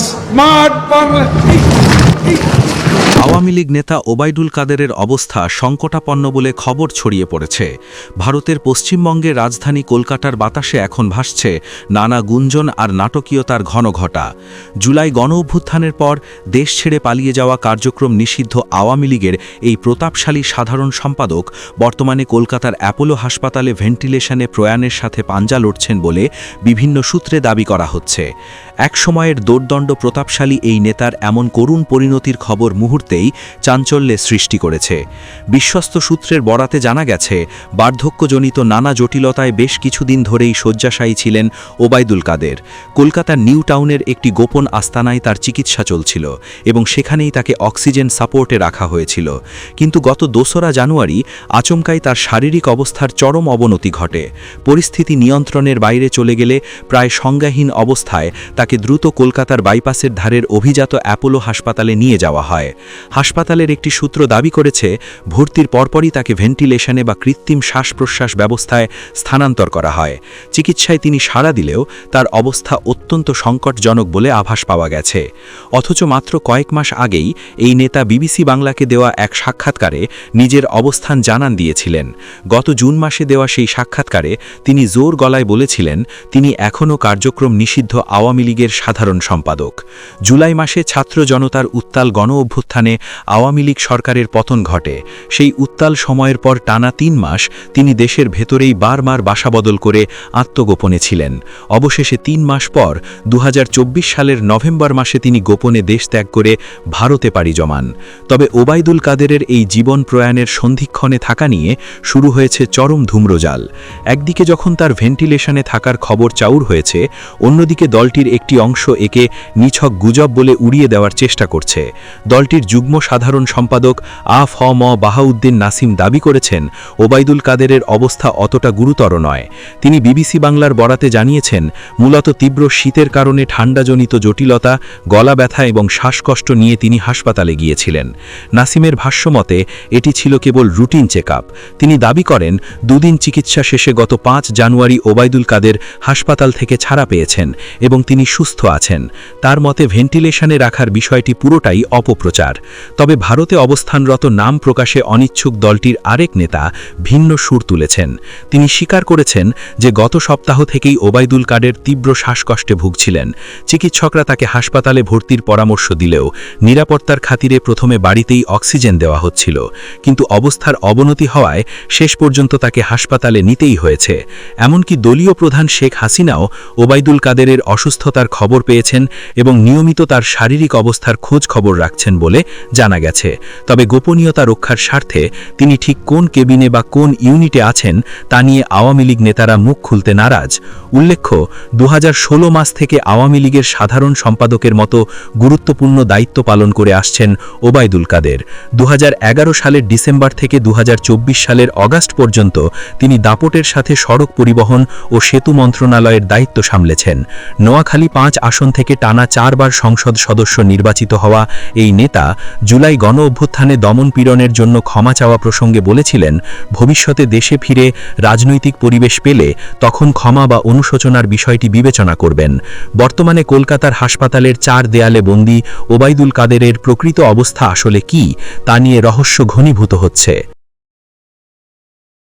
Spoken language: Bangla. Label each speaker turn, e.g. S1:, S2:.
S1: স্মার্ট বাংলা
S2: আওয়ামী লীগ নেতা ওবায়দুল কাদেরের অবস্থা সংকটাপন্ন বলে খবর ছড়িয়ে পড়েছে। ভারতের পশ্চিমবঙ্গের রাজধানী কলকাতার বাতাসে এখন ভাসছে নানা গুঞ্জন আর নাটকীয়তার ঘন ঘটা। জুলাই গণ অভ্যুত্থানের পর দেশ ছেড়ে পালিয়ে যাওয়া কার্যক্রম নিষিদ্ধ আওয়ামী লীগের এই প্রতাপশালী সাধারণ সম্পাদক বর্তমানে কলকাতার অ্যাপোলো হাসপাতালে ভেন্টিলেশনে প্রয়াণের সাথে পাঞ্জা লড়ছেন বলে বিভিন্ন সূত্রে দাবি করা হচ্ছে। এক সময়ের দোর্দণ্ড প্রতাপশালী এই নেতার এমন করুণ পরিণতির খবর মুহূর্তেই চাঞ্চল্যের সৃষ্টি করেছে। বিশ্বস্ত সূত্রের বরাতে জানা গেছে, বার্ধক্যজনিত নানা জটিলতায় বেশ কিছুদিন ধরেই শয্যাশায়ী ছিলেন ওবায়দুল কাদের। কলকাতার নিউ টাউনের একটি গোপন আস্তানায় তার চিকিৎসা চলছিল এবং সেখানেই তাকে অক্সিজেন সাপোর্টে রাখা হয়েছিল। কিন্তু গত দোসরা জানুয়ারি আচমকাই তার শারীরিক অবস্থার চরম অবনতি ঘটে। পরিস্থিতি নিয়ন্ত্রণের বাইরে চলে গেলে প্রায় সংজ্ঞাহীন অবস্থায় তাকে দ্রুত কলকাতার বাইপাসের ধারের অভিজাত অ্যাপোলো হাসপাতালে নিয়ে যাওয়া হয়। হাসপাতালের একটি সূত্র দাবি করেছে, ভর্তির পরপরই তাকে ভেন্টিলেশনে বা কৃত্রিম শ্বাস প্রশ্বাস ব্যবস্থায় স্থানান্তর করা হয়। চিকিৎসায় তিনি সাড়া দিলেও তার অবস্থা অত্যন্ত সংকটজনক বলে আভাস পাওয়া গেছে। অথচ মাত্র কয়েক মাস আগেই এই নেতা বিবিসি বাংলাকে দেওয়া এক সাক্ষাৎকারে নিজের অবস্থান জানান দিয়েছিলেন। গত জুন মাসে দেওয়া সেই সাক্ষাৎকারে তিনি জোর গলায় বলেছিলেন, তিনি এখনও কার্যক্রম নিষিদ্ধ আওয়ামী লীগের সাধারণ সম্পাদক। জুলাই মাসে ছাত্র জনতার উত্তাল গণ অভ্যুত্থানে আওয়ামী লীগ সরকারের পতন ঘটে। সেই উত্তাল সময়ের পর টানা তিন মাস তিনি দেশের ভেতরেই বারবার বাসাবদল করে আত্মগোপনে ছিলেন। অবশেষে তিন মাস পর দু সালের নভেম্বর মাসে তিনি গোপনে দেশ ত্যাগ করে ভারতে পাড়ি জমান। তবে ওবায়দুল কাদেরের এই জীবন প্রয়াণের সন্ধিক্ষণে থাকা নিয়ে শুরু হয়েছে চরম ধূম্রজাল। একদিকে যখন তার ভেন্টিলেশনে থাকার খবর চাউর হয়েছে, অন্যদিকে দলটির একটি অংশ একে নিছক গুজব বলে উড়িয়ে দেওয়ার চেষ্টা করছে। দলটির যুগ্ম সাধারণ সম্পাদক আ ফ ম বাহাউদ্দিন নাসিম দাবি করেছেন, ওবায়দুল কাদেরের অবস্থা অতটা গুরুতর নয়। তিনি বিবিসি বাংলার বরাতে জানিয়েছেন, মূলত তীব্র শীতের কারণে ঠান্ডাজনিত জটিলতা, গলা ব্যথা এবং শ্বাসকষ্ট নিয়ে তিনি হাসপাতালে গিয়েছিলেন। নাসিমের ভাষ্যমতে এটি ছিল কেবল রুটিন চেক তিনি দাবি করেন, দুদিন চিকিৎসা শেষে গত পাঁচ জানুয়ারি ওবায়দুল কাদের হাসপাতাল থেকে ছাড়া পেয়েছেন এবং তিনি সুস্থ আছেন। তার মতে, ভেন্টিলেশনে রাখার বিষয়টি পুরোটাই অপপ্রচার। তবে ভারতে অবস্থানরত নাম প্রকাশে অনিচ্ছুক দলটির আরেক নেতা ভিন্ন সুর তুলেছেন। তিনি স্বীকার করেছেন যে গত সপ্তাহ থেকেই ওবায়দুল কাদের তীব্র শ্বাসকষ্টে ভুগছিলেন। চিকিৎসকরা তাকে হাসপাতালে ভর্তির পরামর্শ দিলেও নিরাপত্তার খাতিরে প্রথমে বাড়িতেই অক্সিজেন দেওয়া হচ্ছিল। কিন্তু অবস্থার অবনতি হওয়ায় শেষ পর্যন্ত তাকে হাসপাতালে নিতেই হয়েছে। এমনকি দলীয় প্রধান শেখ হাসিনাও ওবায়দুল কাদেরের অসুস্থতার খবর পেয়েছেন এবং নিয়মিত তার শারীরিক অবস্থার খোঁজ খবর রাখছেন বলে জানা গেছে। তবে গোপনীয়তা রক্ষার স্বার্থে তিনি ঠিক কোন কেবিনে বা কোন ইউনিটে আছেন তা নিয়ে আওয়ামী লীগ নেতারা মুখ খুলতে নারাজ। উল্লেখ্য দু হাজার ষোলো মাস থেকে আওয়ামী লীগের সাধারণ সম্পাদকের মতো গুরুত্বপূর্ণ দায়িত্ব পালন করে আসছেন ওবায়দুল কাদের। দু হাজার এগারো সালের ডিসেম্বর থেকে দু হাজার চব্বিশ সালের অগাস্ট পর্যন্ত তিনি দাপটের সাথে সড়ক পরিবহন ও সেতু মন্ত্রণালয়ের দায়িত্ব সামলেছেন। নোয়াখালী পাঁচ আসন থেকে টানা চারবার সংসদ সদস্য নির্বাচিত হওয়া এই নেতা জুলাই গণ অভ্যুত্থানে দমন পীড়নের জন্য ক্ষমা চাওয়া প্রসঙ্গে বলেছিলেন, ভবিষ্যতে দেশে ফিরে রাজনৈতিক পরিবেশ পেলে তখন ক্ষমা বা অনুশোচনার বিষয়টি বিবেচনা করবেন। বর্তমানে কলকাতার হাসপাতালের চার দেয়ালে বন্দী ওবায়দুল কাদেরের প্রকৃত অবস্থা আসলে কি, তা নিয়ে রহস্য ঘনীভূত হচ্ছে।